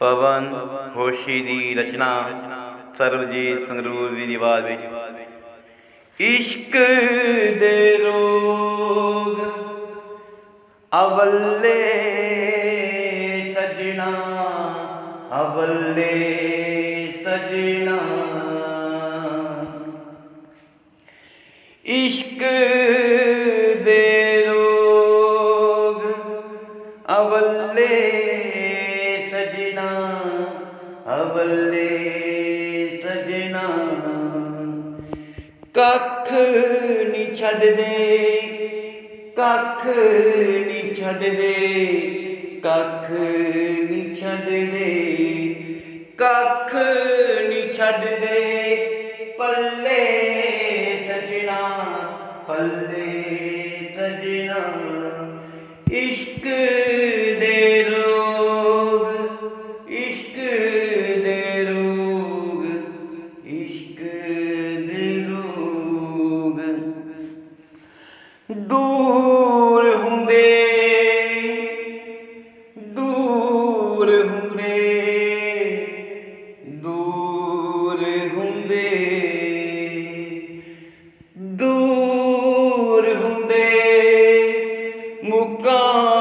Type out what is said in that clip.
ਪਵਨ ਹੋਸ਼ੀ ਦੀ ਰਚਨਾ, ਸਰਬਜੀਤ ਸੰਗਰੂਰ ਦੀ ਆਵਾਜ਼ ਵਿੱਚ। ਇਸ਼ਕ ਦੇ ਰੋਗ ਅਵੱਲੇ ਸਜਣਾ ਅਵੱਲੇ ਸਜਣਾ। ਇਸ਼ਕ ਅਵੱਲੇ ਸਜਣਾ। ਕੱਖ ਨਹੀਂ ਛੱਡਦੇ, ਕੱਖ ਨਹੀਂ ਛੱਡਦੇ, ਕੱਖ ਨਹੀਂ ਛੱਡਦੇ, ਕੱਖ ਨਹੀਂ ਛੱਡਦੇ। ਪੱਲੇ ਸਜਣਾ ਪੱਲੇ ਸਜਣਾ। ਇਸ਼ਕ ਦੂਰ ਹੁੰਦੇ ਦੂਰ ਹੁੰਦੇ ਦੂਰ ਹੁੰਦੇ ਮੁਕਾਂ